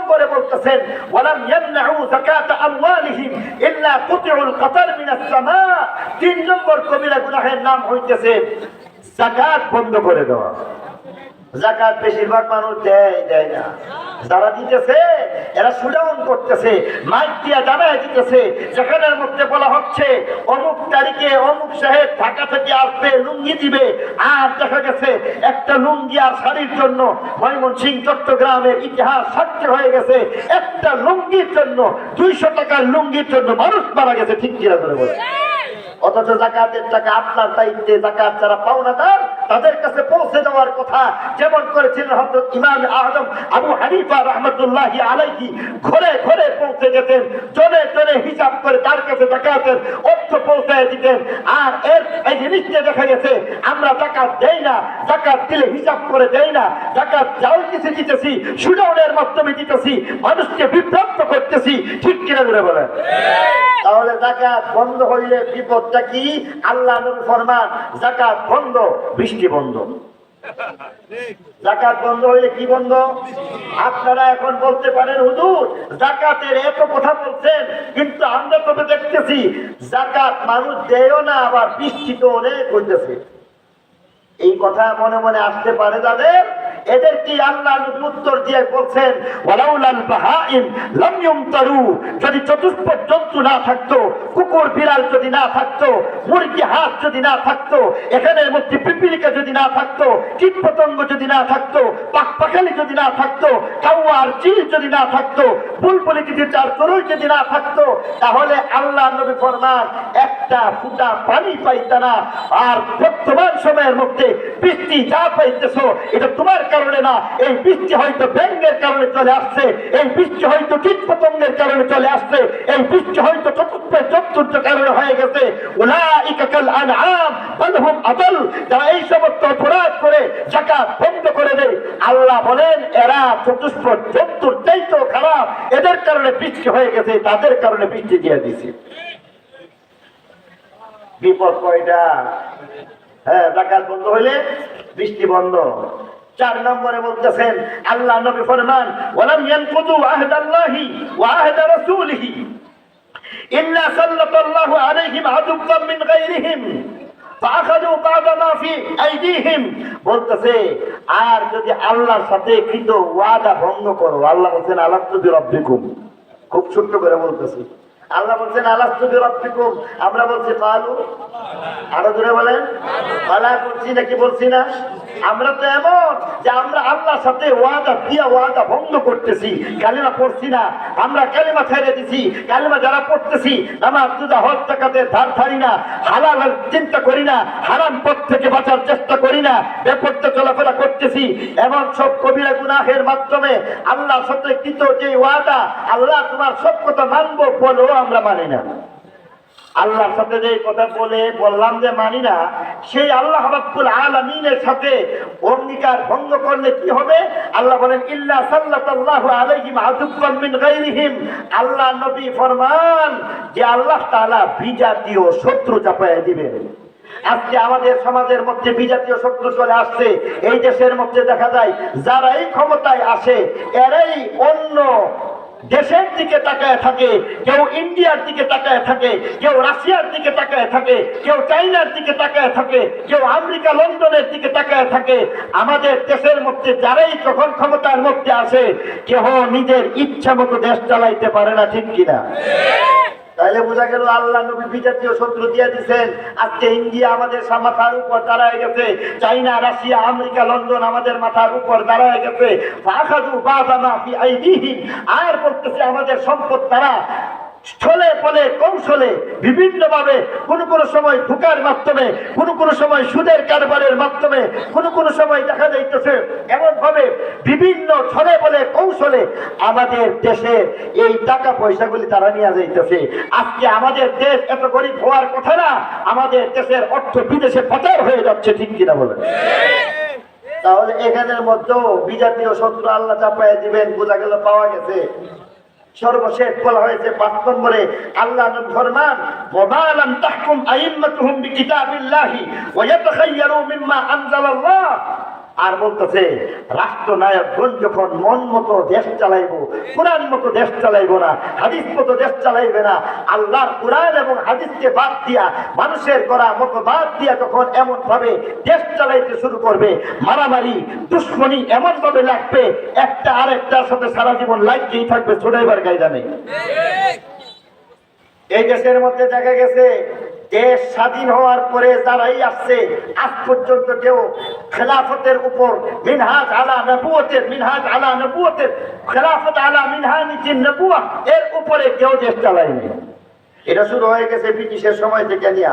নম্বরে বলতেছেন, ওয়ালাম ইয়ামনাউ যাকাত আমওয়ালিহিম ইল্লা কুতিউল কাতার মিনাস সামা। তিন নম্বর কবিরা গুনাহের নাম হইতেছে, যাকাত বন্ধ করে দেওয়া। জাকাত বেশিরভাগ মানুষ দেয় দেয় না। যারা দিতেছে, এরা সুডাউন করতেছে, মাইক দিয়া জানায় দিতেছে, যেখানের মধ্যে বলা হচ্ছে, অমুক তারিখে অমুক সাহেব ঢাকা থেকে আসবে, লুঙ্গি দিবে, আর দেখা গেছে একটা লুঙ্গি আর শাড়ির জন্য ময়মনসিং, চট্টগ্রামের ইতিহাস সাক্ষী হয়ে গেছে। একটা লুঙ্গির জন্য, দুইশো টাকার লুঙ্গির জন্য মানুষ মারা গেছে, ঠিক কিনা করে বলে। অথচ জাকাতের টাকা আপনার দায়িত্বে, জাকাত যারা পাওনাদার তাদের কাছে পৌঁছে দেওয়ার কথা যেমন করেছিলেন হযরত ইমাম আজম আবু হানিফা রাহমাতুল্লাহি আলাইহি, ঘরে ঘরে পৌঁছে যেতেন, জনে জনে হিসাব করে তার কাছে জাকাতের অর্থ পৌঁছায় দিতেন। আর এর এই জিনিসটা দেখা গেছে, আমরা জাকাত দেই না, জাকাত দিলে হিসাব করে দেই না, জাকাত যাও কিছু দিতেছি সুডাউনের মাধ্যমে দিতেছি, মানুষকে বিভ্রান্ত করতেছি, ঠিক কিনা করে বলেন? তাহলে জাকাত বন্ধ হইলে বিপদটা কি? আল্লাহ নবী ফরমান জাকাত বন্ধ, বৃষ্টি বন্ধ। জাকাত বন্ধ হইলে কি বন্ধ? আপনারা এখন বলতে পারেন, হুজুর জাকাতের এত কথা বলছেন, কিন্তু আমরা তবে দেখতেছি জাকাত মানুষ দেয়ও না, আবার বৃষ্টি তো অনেক হইতেছে। এই কথা মনে মনে আসতে পারে যাদের এদের কি আল্লাহ উত্তর দিয়ে বলছেন, ওয়ালাউলাল বাহাইম যদি চতুষ্পদ জন্তু না থাকতো, কুকুর, বিড়াল যদি না থাকতো, মুরগি, হাঁস যদি না থাকতো, এখানের মধ্যে পিপিলিকা যদি না থাকতো কীট পতঙ্গ যদি না থাকতো, পাকপাখালি যদি না থাকতো, কাউয়ার চিল যদি না থাকতো, বুলবুলি যদি চার তরুই যদি না থাকতো, তাহলে আল্লাহ নবী ফরমান একটা ফুটা পানি পাইতা না। আর বর্তমান সময়ের মধ্যে বৃষ্টি যা পাইতেছো, এটা তোমার কারণে না, এই বৃষ্টি হয়তো ব্যাঙ্গের কারণে চলে আসছে, এই বৃষ্টি হয়তো কীট পতঙ্গের কারণে চলে আসছে, এই বৃষ্টি হয়তো চতুর্থ চতুর্থ কারণে হয়ে গেছে। হুম যারা এই সমস্ত অপরাধ করে জাকাত বন্ধ করে দেয়। আল্লাহ বলেন, এরা চতুষ্প জন্তুর চাইতেও খারাপ। এদের কারণে বৃষ্টি হয়ে গেছে, তাদের কারণে বৃষ্টি দিয়ে দিছি। বিপদ কয়টা? হ্যাঁ জাকাত বন্ধ হইলে বৃষ্টি বন্ধ। চার নম্বরে বলতেছেন আল্লাহ নবী ফরমান ওয়ালাম ইয়ানকুদু আহদাল্লাহি ওয়া আহদা রাসূলিহি ইল্লা সাল্লাল্লাহু আলাইহিম আদুব্বাম মিন গায়রিহিম فأخذوا بعض ما في أيديهم বলতেছে আর যদি আল্লাহর সাথে কৃত ওয়াদা ভঙ্গ করো আল্লাহ বলছেন আলাস্তু বিরব্বিকুম খুব ছোট্ট করে বলতেছি আল্লাহ বলছেন আলাস্তু বিরব্বিকুম আমরা বলছি কালু আরও দূরে বলেন। পালা করছি নাকি বলছি না? আমরা তো এমন যে আমরা আল্লাহর সাথে ওয়াদা দিয়া ওয়াদা ভঙ্গ করতেছি, কালিমা পড়ছি না। আমরা কালিমা ছেড়ে দিছি, কালিমা যারা পড়তেছি নামাজ দুদা হজ টাকাতে ধার ধারি না, হালাল চিন্তা করি না, হারাম পথ থেকে বাঁচার চেষ্টা করি না বেপরতে চলাফেরা করতেছি। এমন সব কবিরা গুনাহের মাধ্যমে আল্লাহর সাথে কৃত যে ওয়াদা, আল্লাহ তোমার সব কথা মানবো বলেও আমরা মানি না। আল্লাহর সাথে যে কথা বলে বললাম যে মানি না সেই আল্লাহ রাব্বুল আলামিনের সাথে অঙ্গীকার ভঙ্গ করলে কি হবে? আল্লাহ বলেন, ইল্লা সাল্লাল্লাহু আলাইহিম আদুব্বান মিন আল্লাহ নবী ফরমান, যে আল্লাহ তাআলা বিজাতীয় শত্রু চাপায় দিবেন আজকে আমাদের সমাজের মধ্যে বিজাতীয় শত্রু চলে আসছে। এই দেশের মধ্যে দেখা যায় যারা এই ক্ষমতায় আসে, এরাই অন্য দেশের দিকে তাকায় থাকে, কেউ ইন্ডিয়ার দিকে তাকায় থাকে, কেউ রাশিয়ার দিকে তাকায় থাকে, কেউ চাইনার দিকে তাকায় থাকে, কেউ আমেরিকা, লন্ডনের দিকে তাকায় থাকে। আমাদের দেশের মধ্যে যারাই যখন ক্ষমতার মধ্যে আসে কেহ নিজের ইচ্ছা মতো দেশ চালাইতে পারে না, ঠিক কিনা? তাহলে বোঝা গেল আল্লাহ নবী বিজাতীয় শত্রু দিয়ে দিচ্ছেন আজকে ইন্ডিয়া আমাদের মাথার উপর দাঁড়ায় গেছে। চাইনা, রাশিয়া, আমেরিকা, লন্ডন আমাদের মাথার উপর দাঁড়ায় গেছে। আর বলতেছে আমাদের সম্পদ তারা ছলে ফলে কৌশলে বিভিন্ন ভাবে কোনো কোনো সময় ধোকার মাধ্যমে, কোনো কোনো সময় সুদের কারবারের মাধ্যমে, কোনো কোনো সময় দেখা যাইতেছে এমন ভাবে বিভিন্ন ছলে বলে কৌশলে আমাদের দেশের এই টাকা পয়সাগুলি তারা নিয়ে যাইতেছে। আজকে আমাদের দেশ এত গরিব হওয়ার কথা না, আমাদের দেশের অর্থ বিদেশে পাচার হয়ে যাচ্ছে, ঠিক কিনা বলে তাহলে এখানের মধ্যেও বিজাতীয় শত্রু আল্লাহ চাপায় দিবেন, বোঝা গেল পাওয়া গেছে। সর্বশেষ বলা হয়েছে পাঁচ নম্বরে আল্লাহ ফরমান, ওমা লাম তাহকুম আইম্মাতুহুম বিকিতাবিল্লাহি ওয়া ইয়াতাখায়্যারু মিম্মা আনজালাল্লাহ। আর বলতেছে রাষ্ট্রনায়কগণ যখন মন মতো দেশ চালাইবো, কোরআন মতো দেশ চালাইবো না, হাদিস মতো দেশ চালাইবে না, আল্লাহর কোরআন এবং হাদিসকে বাদ দিয়া, মানুষের করা মতো বাদ দিয়া তখন এমন ভাবে দেশ চালাইতে শুরু করবে, মারামারি, দুশ্মনী এমন ভাবে লাগবে, একটা আরেকটার সাথে সারা জীবন লাগতেই থাকবে ছোটাইবার গাইদা নেই এই দেশের মধ্যে দেখা গেছে, দেশ স্বাধীন হওয়ার পরে যারাই আসছে, আজ পর্যন্ত কেউ খেলাফতের উপর মিনহাজ আলা নবুয়তের, মিনহাজ আলা নবুয়তের, খেলাফত আলা মিনহা মিনহানিজিন নবুয়া এর উপরে কেউ দেশ চালায়নি। এটা শুরু হয়ে গেছে ব্রিটিশের সময় থেকে নিয়ে।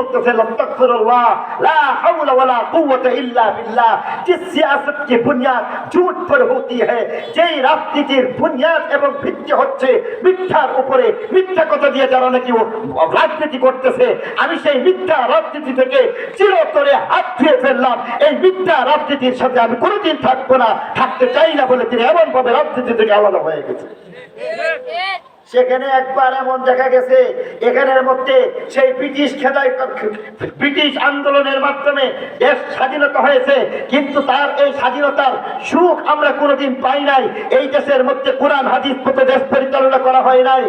বলতেছে আস্তাগফিরুল্লাহ লা হাওলা ওয়ালা কুওয়াতা ইল্লা বিল্লাহ जिस सियासत की बुनियाद झूठ पर होती है যেই রাজনীতির বুনিয়াদ এবং ভিত্তি হচ্ছে মিথ্যার উপরে মিথ্যা কথা দিয়ে যারা নাকি ও রাজনীতি করতেছে আমি সেই মিথ্যা রাজনীতি থেকে চিরতরে হাত ধুয়ে ফেললাম এই মিথ্যা রাজনীতির সাথে আমি কোনোদিন থাকবো না থাকতে চাই না বলে তিনি এমন ভাবে রাজনীতি থেকে আলাদা হয়ে গেছে সেখানে একবার এমন দেখা গেছে, এখানের মধ্যে সেই ব্রিটিশ ব্রিটিশ আন্দোলনের মাধ্যমে দেশ স্বাধীনতা হয়েছে, কিন্তু তার এই স্বাধীনতার সুখ আমরা কোনোদিন পাই নাই। এই দেশের মধ্যে কোরআন, হাদিস মতো দেশ পরিচালনা করা হয় নাই।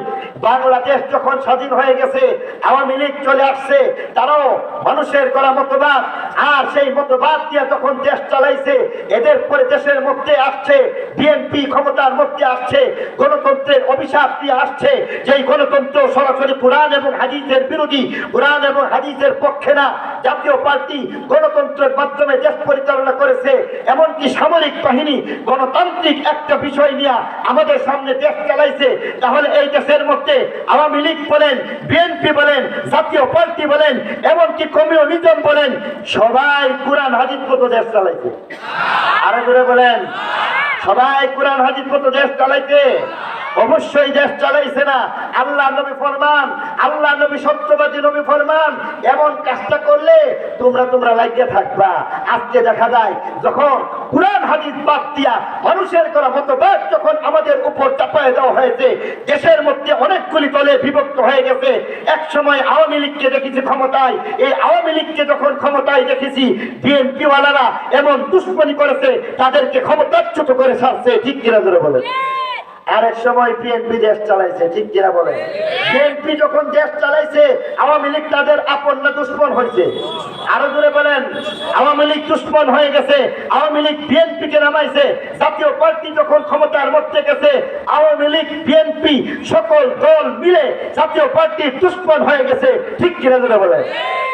বাংলাদেশ যখন স্বাধীন হয়ে গেছে, আওয়ামী লীগ চলে আসছে, তারাও মানুষের করা মতবাদ। আর সেই মতবাদ দিয়ে যখন দেশ চালাইছে, এদের পরে দেশের মধ্যে আসছে, বিএনপি ক্ষমতার মধ্যে আসছে, গণতন্ত্রের অভিশাপ দিয়ে আসছে যেই গণতন্ত্র সরাসরি কোরআন এবং হাদিসের বিরোধী, কোরআন এবং হাদিসের পক্ষে না। জাতীয় পার্টি গণতন্ত্রের মাধ্যমে দেশ পরিচালনা করেছে, এমনকি সামরিক বাহিনী, গণতান্ত্রিক একটা বিষয় নিয়ে আমাদের সামনে দেশ চালাইছে। তাহলে এই দেশের মধ্যে আওয়ামী লীগ বলেন, বিএনপি বলেন, জাতীয় পার্টি বলেন, এমনকি কমিউনিজম বলেন, সবাই কোরআন, হাদিস মতো দেশ চালাইছে। আরও করে বলেন, সবাই কোরআন, হাদিস মতো দেশ চালাইছে। অবশ্যই দেশ চালাইছে না। আল্লাহ নবী ফরমান, আল্লাহ নবী সত্যবাদী নবী ফরমান, এমন কাজটা করলে তোমরা তোমরা লাগিয়ে থাকবা। আজকে দেখা যায়, যখন কোরআন, হাদিস বাদ দিয়া মানুষের করা মতবাদ যখন আমাদের উপর চাপায় দেওয়া হয়েছে, দেশের মধ্যে অনেকগুলি দলে বিভক্ত হয়ে গেছে। এক সময় আওয়ামী লীগকে দেখেছি ক্ষমতায়। এই আওয়ামী লীগকে যখন ক্ষমতায় দেখেছি বিএনপি ওয়ালারা এমন দুশ্মনী করেছে, তাদেরকে ক্ষমতাচ্যুত করে ছাড়ছে। ঠিক কিনা ধরে আরেক সময় বিএনপি দেশ চালাইছে, ঠিক কিনা বলে? বিএনপি যখন দেশ চালাইছে, আওয়ামী লীগ তাদের আপন না দুশ্মন হয়েছে আরও জোরে বলেন, আওয়ামী লীগ দুশ্মন হয়ে গেছে, আওয়ামী লীগ বিএনপি কে নামাইছে। জাতীয় পার্টি যখন ক্ষমতার মধ্যে গেছে, আওয়ামী লীগ বিএনপি সকল দল মিলে জাতীয় পার্টি দুশ্মন হয়ে গেছে, ঠিক কিনা জোরে বলে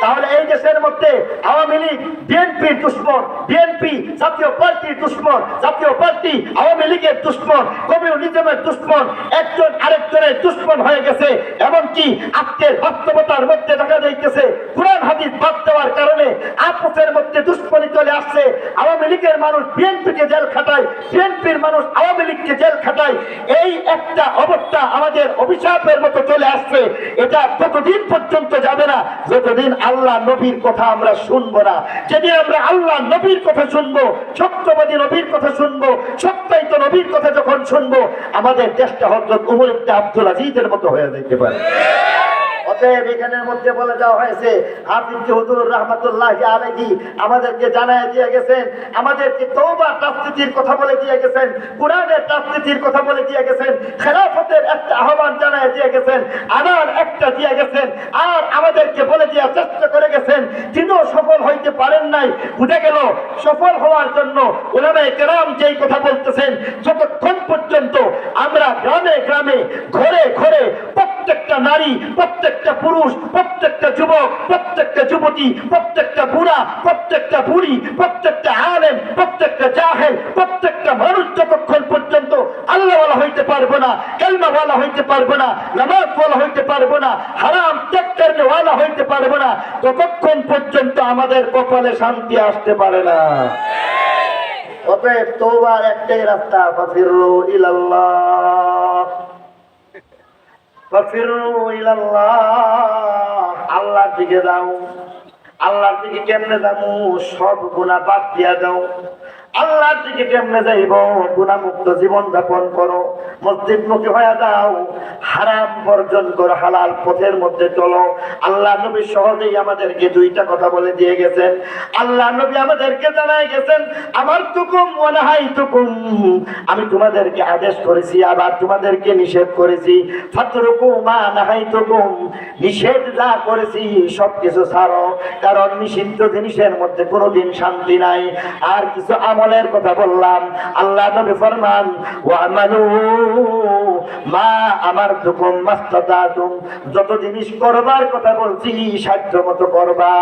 তাহলে এই দেশের মধ্যে আওয়ামী লীগ বিএনপির দুশ্মন বিএনপি জাতীয় পার্টির দুশ্মন, জাতীয় পার্টি আওয়ামী লীগের দুশ্মন, কমিউনিজমের দুশ্মন, একজন আরেকজনের দুশ্মন হয়ে গেছে, এমনকি আজকের বাস্তবতার মধ্যে দেখা যাইতেছে, কোরআন হাদিস বাদ দেওয়ার কারণে আপসের মধ্যে দুশ্মনী চলে আসছে, আওয়ামী লীগের মানুষ বিএনপিকে জেল খাটায় বিএনপির মানুষ আওয়ামী লীগকে জেল খাটায়, এই একটা অবস্থা আমাদের অভিশাপের মতো চলে আসছে, এটা ততদিন পর্যন্ত যাবে না, যতদিন আল্লাহ নবীর কথা আমরা শুনব না। যদি আমরা আল্লাহ নবীর কথা শুনব, সত্যবাদী নবীর কথা শুনব, সত্যায়িত নবীর কথা যখন শুনব, আমাদের দেশটা হজরত উমর আব্দুল আজিজের মতো হয়ে যেতে পারে। অতএব এখানের মধ্যে বলে দেওয়া হয়েছে, হাফিজ হুজুর রহমতুল্লাহ আলাইহি আমাদেরকে জানায় দিয়ে গেছেন, আমাদেরকে তওবার রাজনীতির কথা বলে দিয়ে গেছেন, কোরআনের রাজনীতির কথা বলে দিয়ে গেছেন, খেলাফতের একটা আহ্বান জানায় দিয়ে গেছেন আনার একটা দিয়ে গেছেন, আর আমাদেরকে বলে দেওয়ার চেষ্টা করে গেছেন, তিনিও সফল হইতে পারেন নাই। বুঝে গেল? সফল হওয়ার জন্য ওলামায়ে কেরাম যেই কথা বলতেছেন, যতক্ষণ পর্যন্ত আমরা গ্রামে গ্রামে, ঘরে ঘরে নারী, প্রত্যেকটা পুরুষ, প্রত্যেকটা যুবক, প্রত্যেকটা যুবতী, প্রত্যেকটা বুড়া, প্রত্যেকটা বুড়ি, প্রত্যেকটা আলেম, প্রত্যেকটা জাহেল, প্রত্যেকটা মানুষ যতক্ষণ পর্যন্ত আল্লাহ বলা হইতে পারব না কালমা বলা হইতে পারব না নামাজ বলা হইতে পারব না, হারাম ত্যাগ ওয়ালা হইতে পারব না, ততক্ষণ পর্যন্ত আমাদের কপালে শান্তি আসতে পারে না। অতএব তোবার একটাই রাস্তা ফাফিরু ইলাল্লাহ। আল্লাহর দিকে যাও। আল্লাহর দিকে কেমনে যাব? সব গুণা বাদ দিয়া দাও দিকে কেমনে যাইব, গুণামুক্ত জীবন যাপন করো। মসজিদ মুখী হয়ে যাও, হারাম বর্জন করো, হালাল পথের মধ্যে চলো। আল্লাহ নবী সহজেই আমাদেরকে দুইটা কথা বলে দিয়ে গেছেন। আল্লাহ নবী আমাদেরকে জানাই গেছেন, আমার আমি তোমাদেরকে আদেশ করেছি, আবার তোমাদেরকে নিষেধ করেছি। ফাতরুকু নিষেধ যা করেছি, সবকিছু ছাড়ো। কারণ নিষিদ্ধ জিনিসের মধ্যে কোনোদিন শান্তি নাই। আর কিছু আমলের কথা বললাম। আল্লাহ নবী ফরমান ওয়া আমালু মা আমার তুকুম মাস্তাদাতুম। যত জিনিস করবার কথা বলছি সাধ্য মতো করবা।